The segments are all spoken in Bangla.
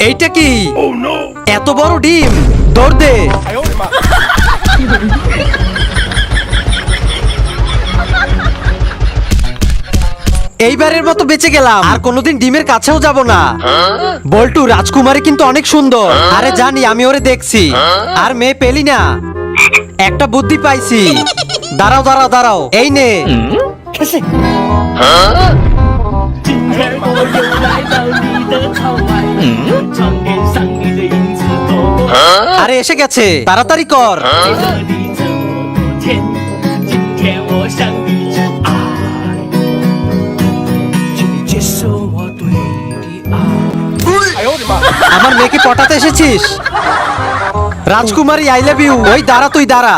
এইটা কি? এত বড় ডিম দৌড় দে। এইবারের মতো বেঁচে গেলাম। আর কোনোদিন ডিমের কাছেও যাব না। বল্টু রাজকুমারী কিন্তু অনেক সুন্দর। আরে জানি আমি ওরে দেখছি। আর মেয়ে পেলি না। একটা বুদ্ধি পাইছি। দাঁড়াও দাঁড়াও দাঁড়াও। এই নে। 今 আরে, এসে গেছে। তাড়াতাড়ি কর। আমার মেয়েকে পটাতে এসেছিস? রাজকুমারী আই লাভ ইউ ওই, দাঁড়া তুই, দাঁড়া।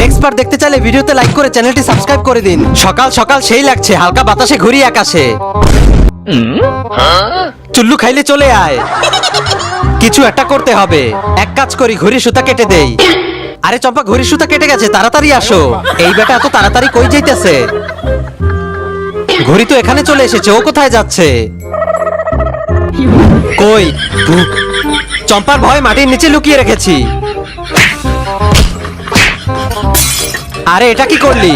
নেক্সট পার্ট দেখতে চাইলে ভিডিওতে লাইক করে চ্যানেলটি সাবস্ক্রাইব করে দিন। সকাল সকাল সেই লাগছে, হালকা বাতাসে ঘুরি আকাশে। চুল্লু খাইলে চলে আয়। কিছু একটা করতে হবে। এক কাজ করি ঘড়ি সুতা কেটে দেই। আরে চম্পা ঘড়ি সুতা কেটে গেছে, তাড়াতাড়ি আসো। এই বেটা এত তাড়াতাড়ি কই যাইতেছে? ঘড়ি তো এখানে চলে এসেছে, ও কোথায় যাচ্ছে? কই? চম্পার ভয় মাটির নিচে লুকিয়ে রেখেছি। আরে এটা কি করলি?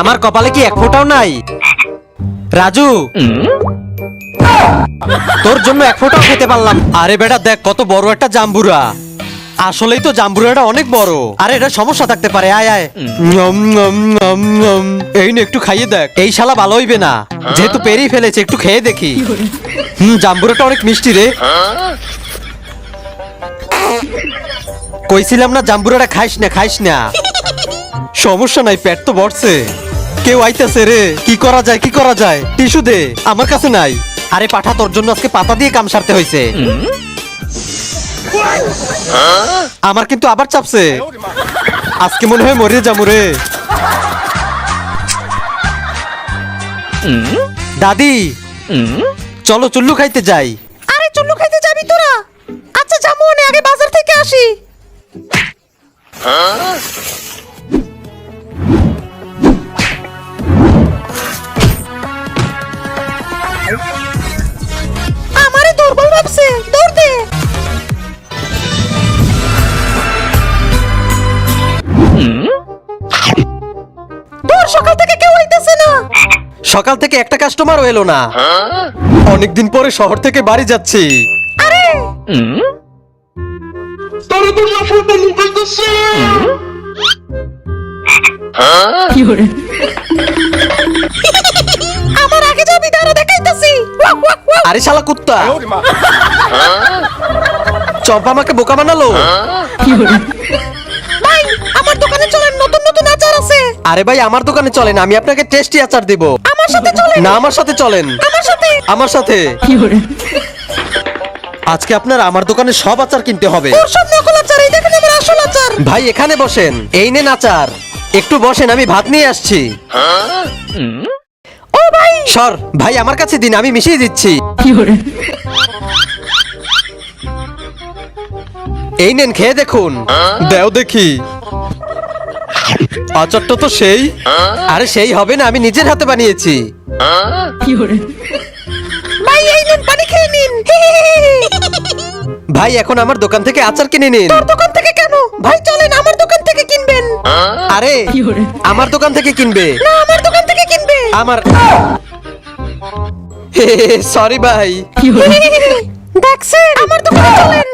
আমার কপালে কি এক ফোঁটাও নাই? রাজু! তোর জন্য এক ফোঁটাও খেতে পারলাম। আরে বেটা দেখ কত বড় একটা জাম্বুরা। আসলেই তো জাম্বুরাটা অনেক বড়। আরে এটা সমস্যা থাকতে পারে আয় আয়। এই নে একটু খাইয়ে দেখ। এই শালা ভালো হইবে না। যেহেতু পেরিয়ে ফেলেছে একটু খেয়ে দেখি। হুম জাম্বুরাটা অনেক মিষ্টি রে। কইছিলাম না জাম্বুরাটা খাইস না খাইস না। সমস্যা নাই, পেট তো বড়ছে কেউ আইতেছে রে, কি করা যায়, কি করা যায়? টিস্যু দে, আমার কাছে নাই। আরে পাঠা, তোর জন্য আজকে পাতা দিয়ে কাম সারতে হয়েছে আমার কিন্তু আবার চাপছে। আজকে মনে হয় মরে যাব রে। দাদি, চলো চুল্লু খাইতে যাই। আরে চুল্লু খাইতে যাবি তোরা? আচ্ছা যাব আগে বাজার থেকে আসি। সকাল থেকে একটা কাস্টমারও এলো না। অনেকদিন পরে শহর থেকে বাড়ি যাচ্ছি। আরে! আমার আগে যাবি দাঁড়া দেখাইতাছি। Walk, walk, walk. আরে শালা কুত্তা। চম্পা আমাকে বোকা বানালো। ভাই আমার দোকানে চলেন নতুন নতুন আচার আছে। আরে ভাই আমার দোকানে চলেন আমি আপনাকে টেস্টি আচার দিব। আমার সাথে চলেন। না আমার সাথে চলেন। আমার সাথে। আমার সাথে। আজকে আপনার আমার দোকানে সব আচার কিনতে হবে। তোর সব নকল আচার এই দেখেন আমার আসল আচার। ভাই এখানে বসেন। এই নেন আচার। একটু বসেন আমি ভাত নিয়ে আসছি। ও ভাই। সর ভাই আমার কাছে দিন আমি মিশিয়ে দিচ্ছি। এই নেন খেয়ে দেখুন। দেও দেখি। আচারটা তো সেই। আরে সেই হবে না আমি নিজের হাতে বানিয়েছি। ভাই এই নিন পানি খেয়ে নিন। ভাই এখন আমার দোকান থেকে আচার কিনে নিন। তোর দোকান থেকে কেন? ভাই চলেন আমার দোকান থেকে কিনবেন। আরে আমার দোকান থেকে কিনবে। না আমার দোকান থেকে কিনবে। আমার সরি ভাই। দেখছেন? আমার দোকানে চলেন।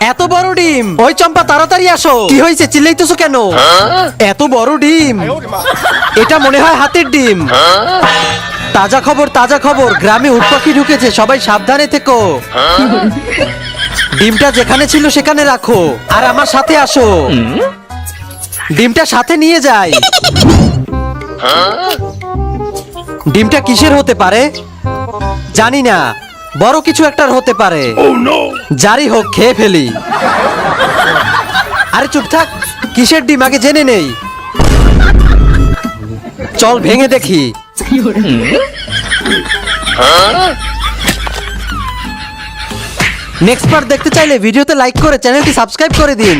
এত বড় ডিম। ওই চম্পা, তাড়াতাড়ি আসো। কি হয়েছে? চিল্লাইতেছো কেন? এত বড় ডিম। এটা মনে হয় হাতের ডিম। তাজা খবর তাজা খবর। গ্রামে উট পাখি ঢুকেছে। সবাই সাবধানে থেকো। ডিমটা যেখানে ছিল, সেখানে রাখো। আর আমার সাথে আসো। ডিমটা সাথে নিয়ে যাই। ডিমটা কিসের হতে পারে? জানি না। বড় কিছু একটার হতে পারে। যারই হোক খেয়ে ফেলি। আরে চুপ থাক কিসের ডিম? আগে জেনে নেই। চল ভেঙে দেখি। নেক্সট পার্ট দেখতে চাইলে ভিডিওতে লাইক করে চ্যানেলটি সাবস্ক্রাইব করে দিন।